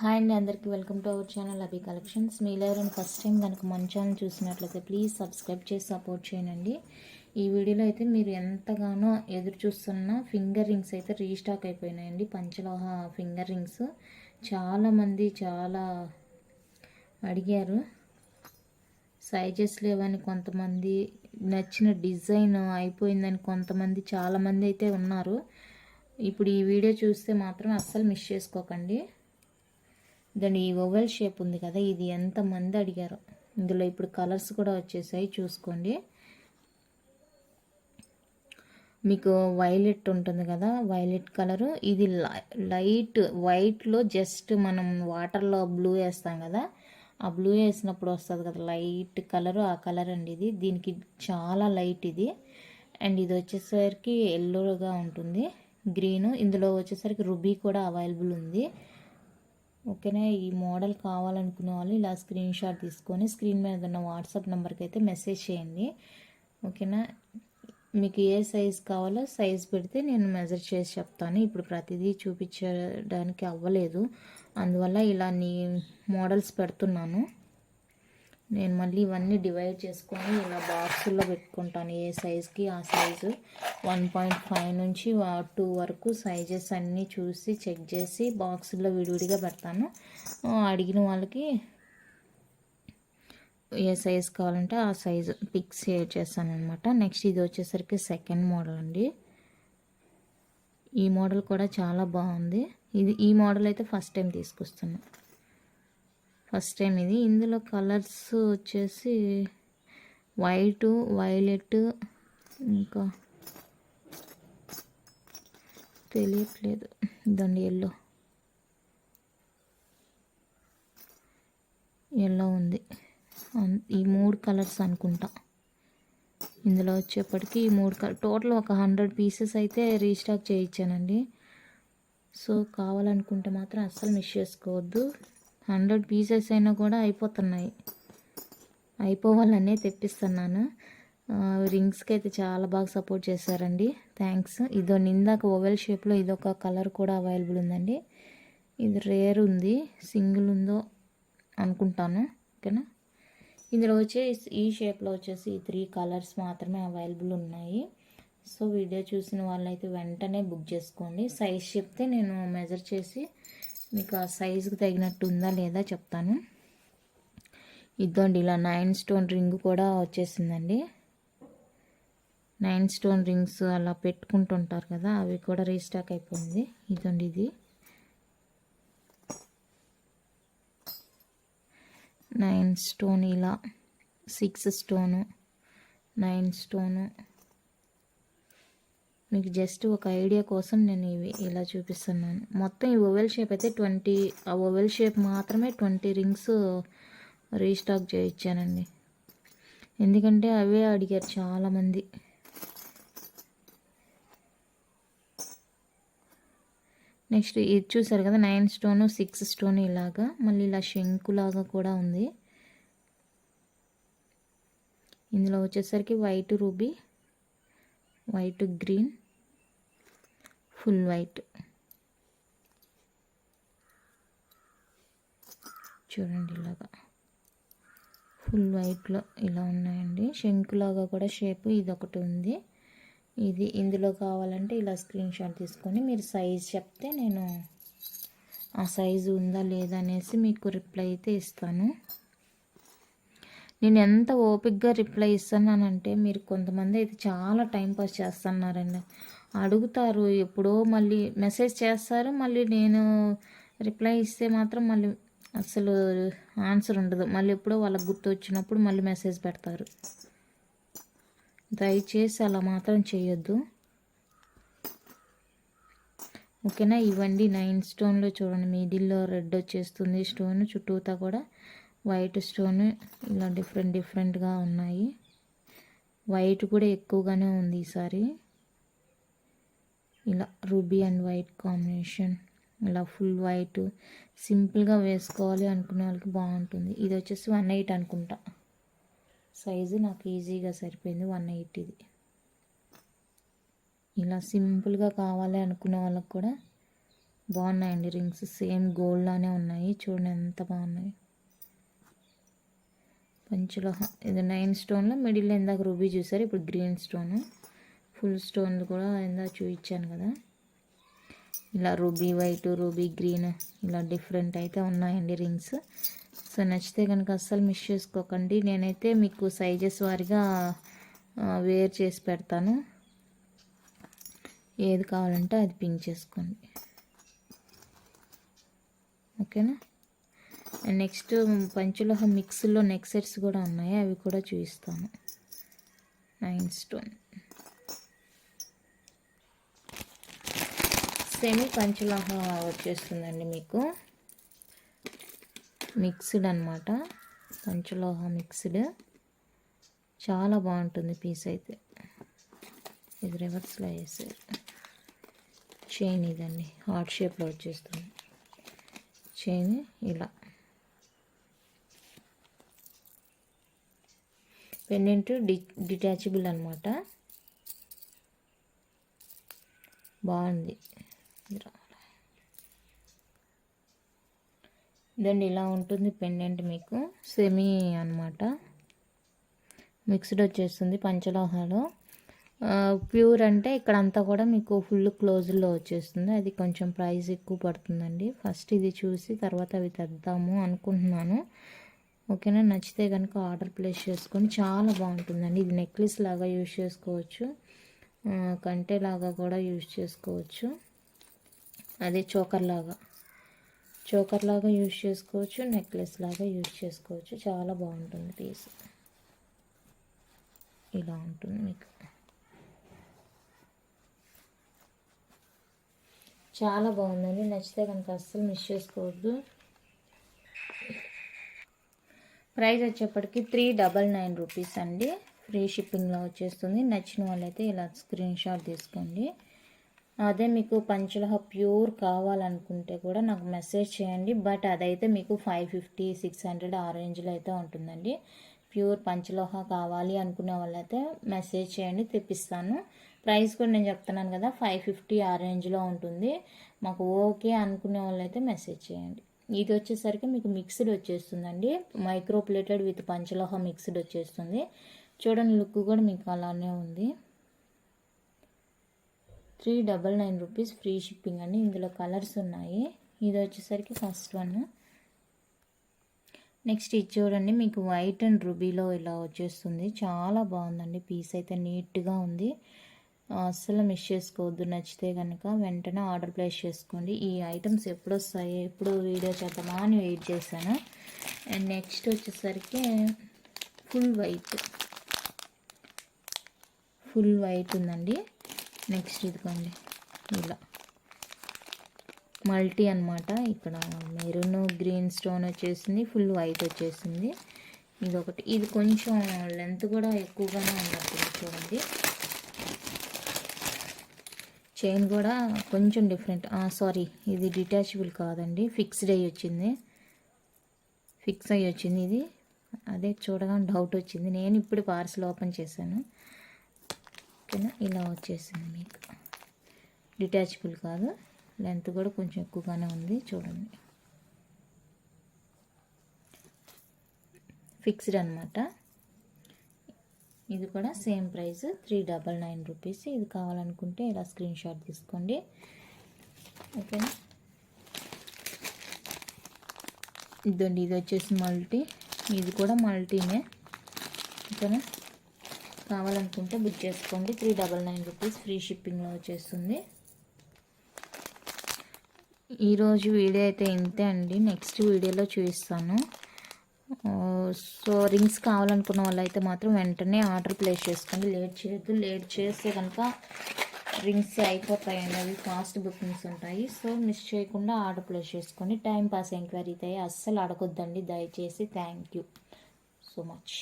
Hi అండి అందరికీ welcome to our channel Abhi collections. మీలో ఎవరైనా ఫస్ట్ టైం కనుక మన ఛానల్ చూసినట్లయితే ప్లీజ్ సబ్స్క్రైబ్ చేసి సపోర్ట్ చేయండి. ఈ వీడియోలో అయితే మీరు ఎంతగానో ఎదురు చూస్తున్న ఫింగర్ రింగ్స్ అయితే రీస్టాక్ అయిపోయినాయండి. పంచలోహ ఫింగర్ రింగ్స్. చాలామంది చాలా అడిగారు. సైజెస్ లేవని కొంతమంది నచ్చిన డిజైన్ అయిపోయిందని కొంతమంది చాలామంది అయితే ఉన్నారు. ఇప్పుడు ఈ వీడియో చూస్తే మాత్రం అస్సలు మిస్ చేసుకోకండి. దాని ఈ ఓవెల్ షేప్ ఉంది కదా ఇది ఎంతమంది అడిగారు. ఇందులో ఇప్పుడు కలర్స్ కూడా వచ్చేసాయి చూసుకోండి. మీకు వైలెట్ ఉంటుంది కదా వైలెట్ కలరు. ఇది లైట్ వైట్లో జస్ట్ మనం వాటర్లో బ్లూ వేస్తాం కదా ఆ బ్లూ వేసినప్పుడు వస్తుంది కదా లైట్ కలరు ఆ కలర్ అండి ఇది. దీనికి చాలా లైట్ ఇది. అండ్ ఇది వచ్చేసరికి ఎల్లోగా ఉంటుంది గ్రీన్ ఇందులో వచ్చేసరికి రుబీ కూడా అవైలబుల్ ఉంది. ఓకేనా? ఈ మోడల్ కావాలనుకునే వాళ్ళు ఇలా స్క్రీన్ షాట్ తీసుకొని స్క్రీన్ మీద ఉన్న వాట్సాప్ నెంబర్కి అయితే మెసేజ్ చేయండి. ఓకేనా? మీకు ఏ సైజ్ కావాలో సైజ్ పెడితే నేను మెజర్ చేసి చెప్తాను. ఇప్పుడు ప్రతిదీ చూపించడానికి అవ్వలేదు. అందువల్ల ఇలా నీ మోడల్స్ పెడుతున్నాను. నేను మళ్ళీ ఇవన్నీ డివైడ్ చేసుకొని ఇలా బాక్సుల్లో పెట్టుకుంటాను. ఏ సైజ్కి ఆ సైజు వన్ పాయింట్ ఫైవ్ నుంచి టూ వరకు సైజెస్ అన్నీ చూసి చెక్ చేసి బాక్సుల్లో విడివిడిగా పెడతాను. అడిగిన వాళ్ళకి ఏ సైజ్ కావాలంటే ఆ సైజు పిక్స్ చేశాను చేస్తాను అనమాట నెక్స్ట్ ఇది వచ్చేసరికి సెకండ్ మోడల్ అండి. ఈ మోడల్ కూడా చాలా బాగుంది. ఇది ఈ మోడల్ అయితే ఫస్ట్ టైం తీసుకొస్తున్నాను ఫస్ట్ టైం ఇది. ఇందులో కలర్స్ వచ్చేసి వైట్ వైలెట్ ఇంకా తెలియట్లేదు. ఇదండి ఎల్లో ఎల్లో ఉంది. ఈ మూడు కలర్స్ అనుకుంటా. ఇందులో వచ్చేప్పటికి ఈ మూడు కలర్ టోటల్ ఒక హండ్రెడ్ పీసెస్ అయితే రీస్టాక్ చేయించానండి. సో కావాలనుకుంటే మాత్రం అస్సలు మిస్ చేసుకోవద్దు. హండ్రెడ్ పీసెస్ అయినా కూడా అయిపోతున్నాయి. అయిపోవాలనే తెప్పిస్తున్నాను. రింగ్స్కి అయితే చాలా బాగా సపోర్ట్ చేశారండి. థ్యాంక్స్ ఇదో నిందాక ఓవెల్ షేప్లో ఇదొక కలర్ కూడా అవైలబుల్ ఉందండి. ఇది రేర్ ఉంది. సింగిల్ ఉందో అనుకుంటాను. ఓకేనా? ఇందులో వచ్చేసి ఈ షేప్లో వచ్చేసి ఈ త్రీ కలర్స్ మాత్రమే అవైలబుల్ ఉన్నాయి. సో వీడియో చూసిన వాళ్ళైతే వెంటనే బుక్ చేసుకోండి. సైజ్ చెప్తే నేను మెజర్ చేసి మీకు ఆ సైజుకి తగినట్టు ఉందా లేదా చెప్తాను. ఇద్దండి ఇలా నైన్ స్టోన్ రింగ్ కూడా వచ్చేసిందండి. నైన్ స్టోన్ రింగ్స్ అలా పెట్టుకుంటుంటారు కదా అవి కూడా రీస్టాక్ అయిపోయింది. ఇదండి ఇది. నైన్ స్టోన్ ఇలా సిక్స్ స్టోను నైన్ స్టోను. మీకు జస్ట్ ఒక ఐడియా కోసం నేను ఇవి ఇలా చూపిస్తున్నాను. మొత్తం ఈ ఓవెల్ షేప్ అయితే ట్వంటీ ఆ ఓవెల్ షేప్ మాత్రమే ట్వంటీ రింగ్స్ రీస్టాక్ చేయించానండి. ఎందుకంటే అవే అడిగారు చాలామంది. నెక్స్ట్ ఇది చూసారు కదా నైన్ స్టోను సిక్స్ స్టోన్ ఇలాగా మళ్ళీ ఇలా శంకులాగా కూడా ఉంది. ఇందులో వచ్చేసరికి white ruby white green full white. చూడండి ఇలాగా. ఫుల్ వైట్లో ఇలా ఉన్నాయండి. శంకులాగా కూడా షేప్ ఇది ఒకటి ఉంది. ఇది ఇందులో కావాలంటే ఇలా స్క్రీన్ షాట్ తీసుకొని మీరు సైజ్ చెప్తే నేను ఆ సైజు ఉందా లేదా అనేసి మీకు రిప్లై అయితే ఇస్తాను. నేను ఎంత ఓపిక్గా రిప్లై ఇస్తున్నానంటే మీరు కొంతమంది అయితే చాలా టైం పాస్ చేస్తున్నారండి. అడుగుతారు. ఎప్పుడో మళ్ళీ మెసేజ్ చేస్తారు. మళ్ళీ నేను రిప్లై ఇస్తే మాత్రం మళ్ళీ అసలు ఆన్సర్ ఉండదు. మళ్ళీ ఎప్పుడో వాళ్ళకి గుర్తు వచ్చినప్పుడు మళ్ళీ మెసేజ్ పెడతారు. దయచేసి అలా మాత్రం చేయొద్దు. ఓకేనా? ఇవ్వండి. నైన్ స్టోన్లో చూడండి. మిడిల్లో రెడ్ వచ్చేస్తుంది స్టోన్. చుట్టూతా కూడా వైట్ స్టోన్. ఇలా డిఫరెంట్ డిఫరెంట్గా ఉన్నాయి. వైట్ కూడా ఎక్కువగానే ఉంది ఈసారి. ఇలా రూబీ అండ్ వైట్ కాంబినేషన్ ఇలా ఫుల్ వైట్ సింపుల్గా వేసుకోవాలి అనుకునే వాళ్ళకి బాగుంటుంది. ఇది వచ్చేసి వన్ ఎయిట్ అనుకుంటా. సైజు నాకు ఈజీగా సరిపోయింది వన్ ఎయిట్ ఇది. ఇలా సింపుల్గా కావాలి అనుకునే వాళ్ళకి కూడా బాగున్నాయండి రింగ్స్. సేమ్ గోల్డ్ లానే ఉన్నాయి. చూడండి ఎంత బాగున్నాయి. పంచులోహ ఇది నైన్ స్టోన్లో మిడిల్ ఇందాక రూబీ చూసారు ఇప్పుడు గ్రీన్ స్టోన్. ఫుల్ స్టోన్లు కూడా ఇందా చూపించాను కదా. ఇలా రూబీ వైట్ రూబీ గ్రీన్ ఇలా డిఫరెంట్ అయితే ఉన్నాయండి రింగ్స్. సో నచ్చితే కనుక అస్సలు మిస్ చేసుకోకండి. నేనైతే మీకు సైజెస్ వారిగా వేర్ చేసి పెడతాను. ఏది కావాలంటే అది పింక్ చేసుకోండి. ఓకేనా? నెక్స్ట్ పంచులోహ మిక్స్లో నెక్ సెట్స్ కూడా ఉన్నాయి. అవి కూడా చూపిస్తాను. నైన్ స్టోన్ సెమీ పంచులోహ వచ్చేస్తుందండి మీకు. మిక్స్డ్ అనమాట పంచలోహ మిక్స్డ్. చాలా బాగుంటుంది పీస్ అయితే. ఇది రివర్స్లో వేసారు చైన్ ఇదండి. హార్ట్ షేప్లో వచ్చేస్తుంది. చైన్ ఇలా. పెండెంట్ డి డిటాచబుల్ అనమాట బాగుంది. ఇదండి ఇలా ఉంటుంది పెండెంట్ మీకు. సెమీ అనమాట మిక్స్డ్ వచ్చేస్తుంది పంచలోహాలో. ప్యూర్ అంటే ఇక్కడంతా కూడా మీకు ఫుల్ క్లోజ్లో వచ్చేస్తుంది. అది కొంచెం ప్రైస్ ఎక్కువ పడుతుందండి. ఫస్ట్ ఇది చూసి తర్వాత అవి తెద్దాము అనుకుంటున్నాను. ఓకేనా? నచ్చితే కనుక ఆర్డర్ ప్లేస్ చేసుకొని చాలా బాగుంటుందండి. ఇది నెక్లెస్ లాగా యూజ్ చేసుకోవచ్చు. కంటే లాగా కూడా యూజ్ చేసుకోవచ్చు. అది చోకర్ లాగా. చోకర్ లాగా యూజ్ చేసుకోవచ్చు నెక్లెస్ లాగా యూజ్ చేసుకోవచ్చు. చాలా బాగుంటుంది పీస్. ఇలా ఉంటుంది మీకు. చాలా బాగుందండి. నచ్చితే కనుక అస్సలు మిస్ చేసుకోవద్దు. ప్రైస్ వచ్చేప్పటికి త్రీ డబల్ నైన్ రూపీస్ అండి. ఫ్రీ షిప్పింగ్లో వచ్చేస్తుంది. నచ్చిన వాళ్ళైతే ఇలా స్క్రీన్ షాట్ తీసుకోండి. అదే మీకు పంచలహ ప్యూర్ కావాలనుకుంటే కూడా నాకు మెసేజ్ చేయండి. బట్ అదైతే మీకు ఫైవ్ ఫిఫ్టీ సిక్స్ హండ్రెడ్ ఆ రేంజ్లో అయితే ఉంటుందండి. ప్యూర్ పంచలోహ కావాలి అనుకునే వాళ్ళైతే మెసేజ్ చేయండి తెప్పిస్తాను. ప్రైస్ కూడా నేను చెప్తున్నాను కదా ఫైవ్ ఫిఫ్టీ ఆ రేంజ్లో ఉంటుంది. మాకు ఓకే అనుకునే వాళ్ళైతే మెసేజ్ చేయండి. ఇది వచ్చేసరికి మీకు మిక్స్డ్ వచ్చేస్తుందండి. మైక్రో ప్లేటెడ్ విత్ పంచలోహ మిక్స్డ్ వచ్చేస్తుంది. చూడండి లుక్ కూడా మీకు అలానే ఉంది. Three double nine rupees free shipping అండి. ఇందులో కలర్స్ ఉన్నాయి. ఇది వచ్చేసరికి ఫస్ట్ వన్. నెక్స్ట్ ఇది చూడండి మీకు వైట్ అండ్ రుబీలో ఇలా వచ్చేస్తుంది. చాలా బాగుందండి. పీస్ అయితే నీట్గా ఉంది. అస్సలు మిస్ చేసుకోవద్దు. నచ్చితే కనుక వెంటనే ఆర్డర్ ప్లేస్ చేసుకోండి. ఈ ఐటమ్స్ ఎప్పుడు వస్తాయి ఎప్పుడు వీడియో చేద్దామా అని వెయిట్ చేశాను. అండ్ నెక్స్ట్ వచ్చేసరికి ఫుల్ వైట్. ఫుల్ వైట్ ఉందండి. నెక్స్ట్ ఇదిగోండి ఇలా. మల్టీ అనమాట ఇక్కడ. మెరూన్ గ్రీన్ స్టోన్ వచ్చేసింది ఫుల్ వైట్ వచ్చేసింది. ఇది ఒకటి ఇది కొంచెం లెంత్ కూడా ఎక్కువగానే ఉన్నట్టు చూడండి. చైన్ కూడా కొంచెం డిఫరెంట్. సారీ ఇది డిటాచబుల్ కాదండి. ఫిక్స్డ్ అయ్యి వచ్చింది. ఫిక్స్ అయ్యి వచ్చింది ఇది. అదే చూడగానే డౌట్ వచ్చింది. నేను ఇప్పుడు పార్సల్ ఓపెన్ చేశాను. ఓకేనా ఇలా వచ్చేసింది మీకు. డిటాచబుల్ కాదు. లెంత్ కూడా కొంచెం ఎక్కువగానే ఉంది. చూడండి. ఫిక్స్డ్ అనమాట ఇది కూడా same price three double nine rupees ఇది కావాలనుకుంటే ఇలా స్క్రీన్ షాట్ తీసుకోండి. ఓకేనా ఇదండి ఇది వచ్చేసి మల్టీ ఇది కూడా మల్టీనే ఓకేనా కావాలనుకుంటే బుక్ చేసుకోండి. Three double nine rupees free షిప్పింగ్లో వచ్చేస్తుంది. ఈరోజు వీడియో అయితే ఇంతే అండి. నెక్స్ట్ వీడియోలో చూపిస్తాను. సో రింగ్స్ కావాలనుకున్న వాళ్ళైతే మాత్రం వెంటనే ఆర్డర్ ప్లేస్ చేసుకోండి. లేట్ చేయొద్దు. లేట్ చేస్తే కనుక రింగ్స్ అయిపోతాయండి. అవి ఫాస్ట్ బుకింగ్స్ ఉంటాయి. సో మిస్ చేయకుండా ఆర్డర్ ప్లేస్ చేసుకోండి. టైం పాస్ ఎంక్వైరీ అయితే అస్సలు అడగొద్దండి. దయచేసి థ్యాంక్ యూ సో మచ్